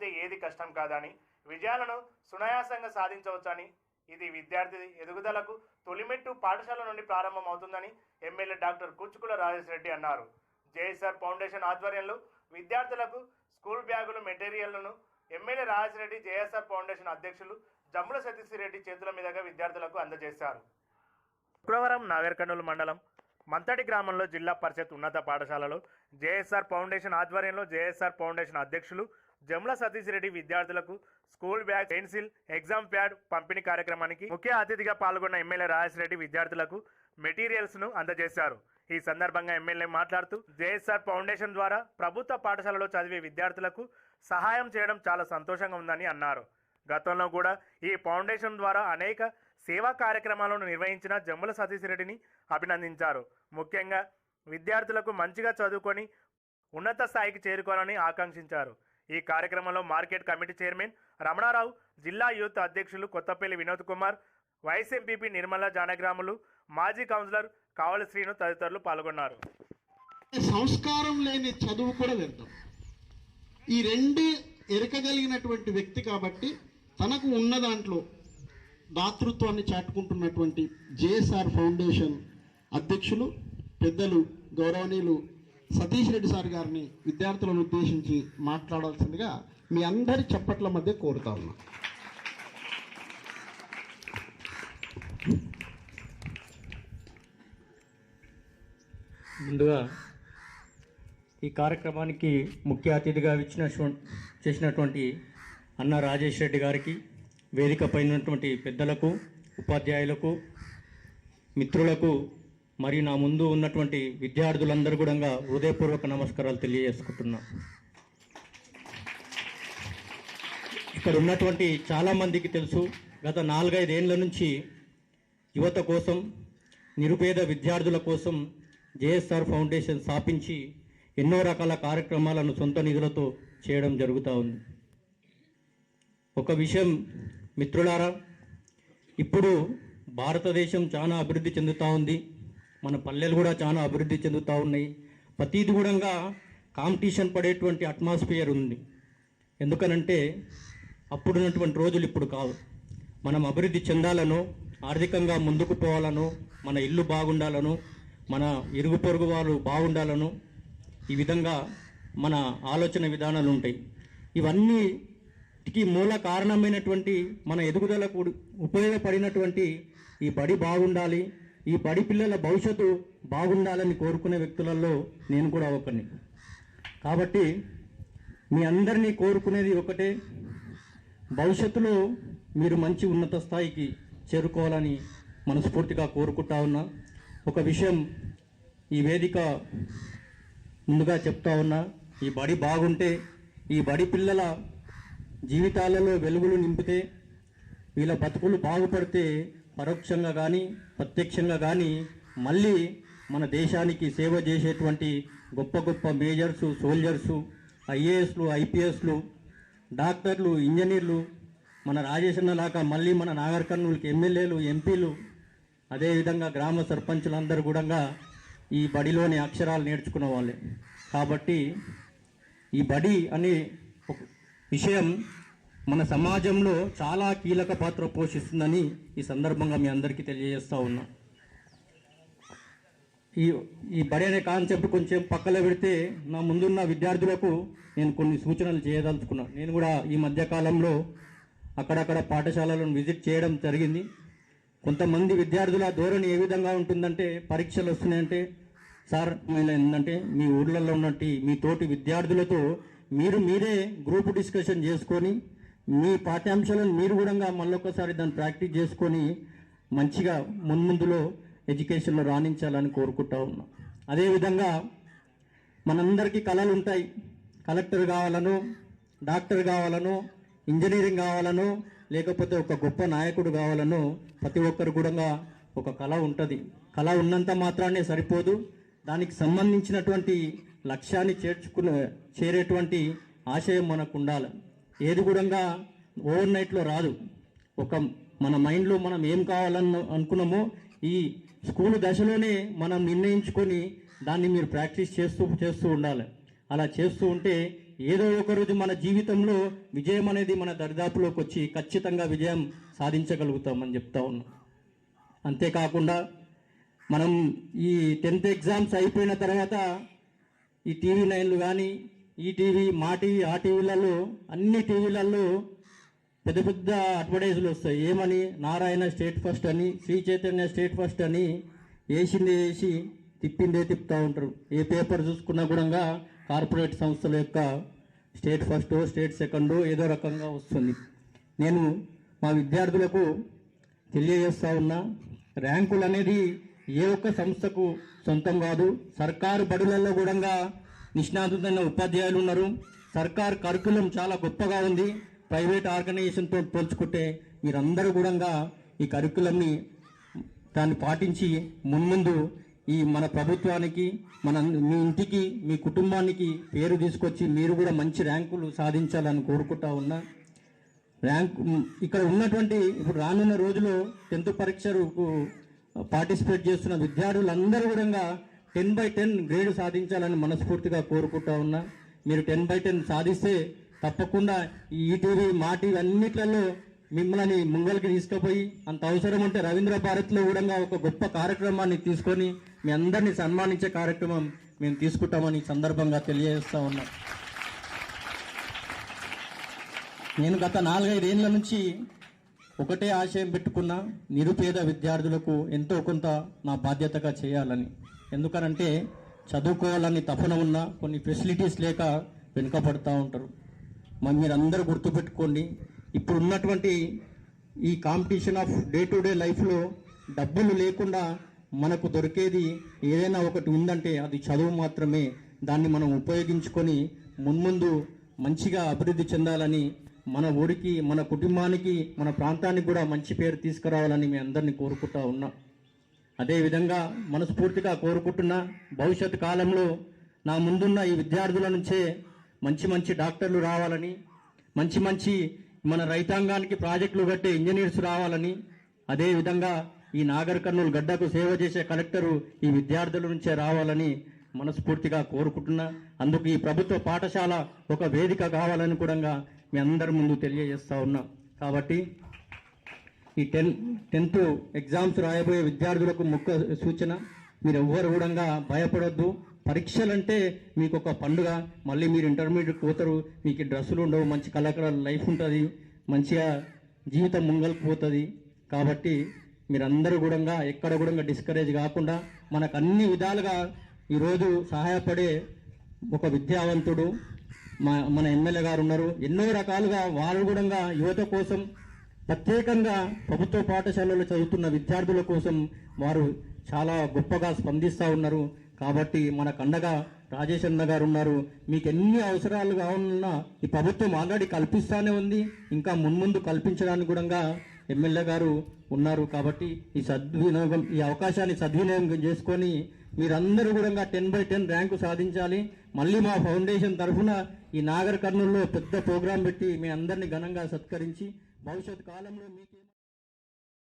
కష్టపడితే ఏది కష్టం కాదని విజయాలను సునాయాసంగా సాధించవచ్చని ఇది విద్యార్థి ఎదుగుదలకు తొలిమెట్టు పాఠశాల నుండి ప్రారంభమవుతుందని ఎమ్మెల్యే డాక్టర్ కూచుకుల రాజేష్ రెడ్డి అన్నారు. జేఎస్ఆర్ ఫౌండేషన్ ఆధ్వర్యంలో విద్యార్థులకు స్కూల్ బ్యాగులు మెటీరియల్లను MLA Rajesh Reddy JSR foundation అధ్యక్షులు జమ్ముల సతీష్ రెడ్డి చేతుల మీదుగా విద్యార్థులకు అందజేశారు. శుక్రవారం నాగర్కర్నూలు మండలం మంతటి గ్రామంలో జిల్లా పరిషత్ ఉన్నత పాఠశాలలో జేఎస్ఆర్ ఫౌండేషన్ ఆధ్వర్యంలో జేఎస్ఆర్ ఫౌండేషన్ అధ్యక్షులు జముల సతీష్ రెడ్డి విద్యార్థులకు school bag pencil exam pad పంపిణీ కార్యక్రమానికి ముఖ్య అతిథిగా పాల్గొన్న ఎమ్మెల్యే రాజేష్ రెడ్డి విద్యార్థులకు మెటీరియల్స్ను అందజేశారు. ఈ సందర్భంగా ఎమ్మెల్యే మాట్లాడుతూ జేఎస్ఆర్ ఫౌండేషన్ ద్వారా ప్రభుత్వ పాఠశాలలో చదివే విద్యార్థులకు సహాయం చేయడం చాలా సంతోషంగా ఉందని అన్నారు. గతంలో కూడా ఈ ఫౌండేషన్ ద్వారా అనేక సేవా కార్యక్రమాలను నిర్వహించిన జమ్ముల సతీష్ రెడ్డిని అభినందించారు. ముఖ్యంగా విద్యార్థులకు మంచిగా చదువుకొని ఉన్నత స్థాయికి చేరుకోవాలని ఆకాంక్షించారు. ఈ కార్యక్రమంలో మార్కెట్ కమిటీ చైర్మన్ రమణారావు జిల్లా యూత్ అధ్యక్షులు కొత్తపల్లి వినోద్ కుమార్ వైస్ ఎంపీపీ నిర్మల జానగ్రాములు మాజీ కౌన్సిలర్ కావలి శ్రీను తదితరులు పాల్గొన్నారు. సంస్కారం లేని చదువు కూడా వ్యర్థం ఈ రెండు ఎరకగలిగినటువంటి వ్యక్తి కాబట్టి తనకు ఉన్న దాంట్లో దాతృత్వాన్ని చాటుకుంటున్నటువంటి జేఎస్ఆర్ ఫౌండేషన్ అధ్యక్షులు పెద్దలు గౌరవనీయులు సతీష్ రెడ్డి సార్ గారిని విద్యార్థులను ఉద్దేశించి మాట్లాడాల్సిందిగా మీ అందరి చప్పట్ల మధ్య కోరుతా ఉన్నా. ముందుగా ఈ కార్యక్రమానికి ముఖ్య అతిథిగా ఇచ్చిన చేసినటువంటి అన్న రాజేష్ రెడ్డి గారికి వేదిక పైనటువంటి పెద్దలకు ఉపాధ్యాయులకు మిత్రులకు మరియు నా ముందు ఉన్నటువంటి విద్యార్థులందరూ కూడా హృదయపూర్వక నమస్కారాలు తెలియజేసుకుంటున్నా. ఇక్కడ ఉన్నటువంటి చాలామందికి తెలుసు గత నాలుగైదేళ్ళ నుంచి యువత కోసం నిరుపేద విద్యార్థుల కోసం జేఎస్ఆర్ ఫౌండేషన్ స్థాపించి ఎన్నో రకాల కార్యక్రమాలను సొంత నిధులతో చేయడం జరుగుతూ ఉంది. ఒక విషయం మిత్రులారా ఇప్పుడు భారతదేశం చాలా అభివృద్ధి చెందుతూ ఉంది. మన పల్లెలు కూడా చాలా అభివృద్ధి చెందుతూ ఉన్నాయి. ప్రతీది కూడా కాంపిటీషన్ పడేటువంటి అట్మాస్ఫియర్ ఉంది. ఎందుకనంటే అప్పుడున్నటువంటి రోజులు ఇప్పుడు కావు. మనం అభివృద్ధి చెందాలనో ఆర్థికంగా ముందుకు పోవాలనో మన ఇల్లు బాగుండాలనో మన ఇరుగు పొరుగు వాళ్ళు బాగుండాలనో ఈ విధంగా మన ఆలోచన విధానాలు ఉంటాయి. ఇవన్నీకి మూల కారణమైనటువంటి మన ఎదుగుదలకు ఉపయోగపడినటువంటి ఈ బడి బాగుండాలి ఈ బడి పిల్లల భవిష్యత్తు బాగుండాలని కోరుకునే వ్యక్తులలో నేను కూడా ఒకరిని కాబట్టి మీ అందరినీ కోరుకునేది ఒకటే భవిష్యత్తులో మీరు మంచి ఉన్నత స్థాయికి చేరుకోవాలని మనస్ఫూర్తిగా కోరుకుంటా ఉన్నా. ఒక విషయం ఈ వేదిక ముందుగా చెప్తా ఉన్నా. ఈ బడి బాగుంటే ఈ బడి పిల్లల జీవితాలలో వెలుగులు నింపితే వీళ్ళ బతుకులు బాగుపడితే పరోక్షంగా కానీ ప్రత్యక్షంగా కానీ మళ్ళీ మన దేశానికి సేవ చేసేటువంటి గొప్ప గొప్ప మేజర్సు సోల్జర్సు ఐఏఎస్లు ఐపీఎస్లు డాక్టర్లు ఇంజనీర్లు మన రాజేశన్న లాగా మళ్ళీ మన నాగర్ కర్నూలుకి ఎమ్మెల్యేలు ఎంపీలు అదేవిధంగా గ్రామ సర్పంచులందరూ కూడా ఈ బడిలోని అక్షరాలు నేర్చుకున్న వాళ్ళే. కాబట్టి ఈ బడి అనే ఒక విషయం మన సమాజంలో చాలా కీలక పాత్ర పోషిస్తుందని ఈ సందర్భంగా మీ అందరికీ తెలియజేస్తూ ఉన్నా. ఈ ఈ బడి అనే కాన్సెప్ట్ కొంచెం పక్కన పెడితే నా ముందున్న విద్యార్థులకు నేను కొన్ని సూచనలు చేయదలుచుకున్నాను నేను కూడా ఈ మధ్యకాలంలో అక్కడక్కడ పాఠశాలలను విజిట్ చేయడం జరిగింది. కొంతమంది విద్యార్థుల ధోరణి ఏ విధంగా ఉంటుందంటే పరీక్షలు వస్తున్నాయంటే సార్ ఏంటంటే మీ ఊర్లలో ఉన్నట్టు మీ తోటి విద్యార్థులతో మీరు మీరే గ్రూప్ డిస్కషన్ చేసుకొని మీ పాఠ్యాంశాలను మీరు కూడా మళ్ళొకసారి దాన్ని ప్రాక్టీస్ చేసుకొని మంచిగా మున్ముందులో ఎడ్యుకేషన్లో రాణించాలని కోరుకుంటా ఉన్నాం. అదేవిధంగా మనందరికీ కళలు ఉంటాయి. కలెక్టర్ కావాలను డాక్టర్ కావాలను ఇంజనీరింగ్ కావాలను లేకపోతే ఒక గొప్ప నాయకుడు కావాలను ప్రతి ఒక్కరు కూడా ఒక కళ ఉంటుంది. కళ ఉన్నంత మాత్రానే సరిపోదు. దానికి సంబంధించినటువంటి లక్ష్యాన్ని చేర్చుకునే చేరేటువంటి ఆశయం మనకు ఉండాలి ఏది కూడా ఓవర్ నైట్లో రాదు. ఒక మన మైండ్లో మనం ఏం కావాలని అనుకున్నామో ఈ స్కూల్ దశలోనే మనం నిర్ణయించుకొని దాన్ని మీరు ప్రాక్టీస్ చేస్తూ చేస్తూ ఉండాలి. అలా చేస్తూ ఉంటే ఏదో ఒక రోజు మన జీవితంలో విజయం అనేది మన దరిదాపులోకి వచ్చి ఖచ్చితంగా విజయం సాధించగలుగుతామని చెప్తా ఉన్నాం. అంతేకాకుండా మనం ఈ టెన్త్ ఎగ్జామ్స్ అయిపోయిన తర్వాత ఈ టీవీ నైన్లు కానీ ఈ టీవీ మా టీవీ ఆ టీవీలలో అన్ని టీవీలలో పెద్ద పెద్ద అడ్వర్టైజ్లు వస్తాయి. ఏమని? నారాయణ స్టేట్ ఫస్ట్ అని శ్రీ చైతన్య స్టేట్ ఫస్ట్ అని వేసిందే వేసి తిప్పిందే తిప్పుతూ ఉంటారు. ఏ పేపర్ చూసుకున్నా కూడా కార్పొరేట్ సంస్థల యొక్క స్టేట్ ఫస్ట్ స్టేట్ సెకండ్ ఏదో రకంగా వస్తుంది. నేను మా విద్యార్థులకు తెలియజేస్తా ఉన్నా ర్యాంకులు అనేది ఏ ఒక్క సంస్థకు సొంతం కాదు. సర్కారు బడులలో కూడా నిష్ణాతులైన ఉపాధ్యాయులు ఉన్నారు. సర్కార్ కరికులం చాలా గొప్పగా ఉంది. ప్రైవేట్ ఆర్గనైజేషన్తో పోల్చుకుంటే మీరందరూ కూడా ఈ కరికులంని దాన్ని పాటించి మున్ముందు ఈ మన ప్రభుత్వానికి మన మీ ఇంటికి మీ కుటుంబానికి పేరు తీసుకొచ్చి మీరు కూడా మంచి ర్యాంకులు సాధించాలని కోరుకుంటా ఉన్నా. ర్యాంక్ ఇక్కడ ఉన్నటువంటి ఇప్పుడు రానున్న రోజులో టెన్త్ పరీక్షకు పార్టిసిపేట్ చేస్తున్న విద్యార్థులందరూ కూడా టెన్ బై టెన్ గ్రేడ్ సాధించాలని మనస్ఫూర్తిగా కోరుకుంటా ఉన్నా. మీరు టెన్ బై టెన్ సాధిస్తే తప్పకుండా ఈటీవీ మా టీవీ అన్నిట్లలో మిమ్మల్ని ముంగల్కి తీసుకుపోయి అంత అవసరం ఉంటే రవీంద్ర భారత్లో కూడా ఒక గొప్ప కార్యక్రమాన్ని తీసుకొని మీ అందరినీ సన్మానించే కార్యక్రమం మేము తీసుకుంటామని సందర్భంగా తెలియజేస్తా ఉన్నాం. నేను గత నాలుగైదేళ్ళ నుంచి ఒకటే ఆశయం పెట్టుకున్న నిరుపేద విద్యార్థులకు ఎంతో కొంత నా బాధ్యతగా చేయాలని. ఎందుకనంటే చదువుకోవాలని తపన ఉన్న కొన్ని ఫెసిలిటీస్ లేక వెనుకబడుతూ ఉంటారు. మరి మీరు అందరూ గుర్తుపెట్టుకోండి ఇప్పుడు ఉన్నటువంటి ఈ competition of day to day లైఫ్లో డబ్బులు లేకుండా మనకు దొరికేది ఏదైనా ఒకటి ఉందంటే అది చదువు మాత్రమే. దాన్ని మనం ఉపయోగించుకొని మున్ముందు మంచిగా అభివృద్ధి చెందాలని మన ఊరికి మన కుటుంబానికి మన ప్రాంతానికి కూడా మంచి పేరు తీసుకురావాలని మీ అందరినీ కోరుకుంటా ఉన్నా. అదేవిధంగా మనస్ఫూర్తిగా కోరుకుంటున్నా భవిష్యత్ కాలంలో నా ముందున్న ఈ విద్యార్థుల నుంచే మంచి మంచి డాక్టర్లు రావాలని మంచి మంచి మన రైతాంగానికి ప్రాజెక్టులు కట్టే ఇంజనీర్స్ రావాలని అదేవిధంగా ఈ నాగర్ కర్నూలు గడ్డకు సేవ చేసే కలెక్టరు ఈ విద్యార్థుల నుంచే రావాలని మనస్ఫూర్తిగా కోరుకుంటున్నా. అందుకు ఈ ప్రభుత్వ పాఠశాల ఒక వేదిక కావాలని కూడా మీ అందరి ముందు తెలియజేస్తా ఉన్నా. కాబట్టి ఈ టెన్ టెన్త్ ఎగ్జామ్స్ రాయబోయే విద్యార్థులకు ముఖ్య సూచన మీరు ఎవ్వరు కూడా భయపడొద్దు. పరీక్షలంటే మీకు ఒక పండుగ మళ్ళీ మీరు ఇంటర్మీడియట్ పోతారు మీకు డ్రెస్సులు ఉండవు మంచి కళాకార లైఫ్ ఉంటుంది మంచిగా జీవితం ముంగల్కి పోతుంది. కాబట్టి మీరందరూ కూడా ఎక్కడ కూడా డిస్కరేజ్ కాకుండా మనకు అన్ని విధాలుగా ఈరోజు సహాయపడే ఒక విద్యావంతుడు మా మన ఎమ్మెల్యే గారు ఉన్నారు. ఎన్నో రకాలుగా వారు కూడా యువత కోసం ప్రత్యేకంగా ప్రభుత్వ పాఠశాలలో చదువుతున్న విద్యార్థుల కోసం వారు చాలా గొప్పగా స్పందిస్తూ ఉన్నారు. కాబట్టి మన అండగా రాజేష్ అన్న గారు ఉన్నారు. మీకు ఎన్ని అవసరాలు కావాలన్నా ఈ ప్రభుత్వం ఆల్రెడీ కల్పిస్తానే ఉంది. ఇంకా మున్ముందు కల్పించడానికి కూడా ఎమ్మెల్యే గారు ఉన్నారు. కాబట్టి ఈ సద్వినియోగం ఈ అవకాశాన్ని సద్వినియోగం చేసుకొని మీరందరూ కూడా టెన్ బై టెన్ ర్యాంకు సాధించాలి. మళ్ళీ మా ఫౌండేషన్ తరఫున ఈ నాగర్ కర్నూలులో పెద్ద ప్రోగ్రాం పెట్టి మీ అందరినీ ఘనంగా సత్కరించి భవిష్యత్ కాలంలో మీకేమో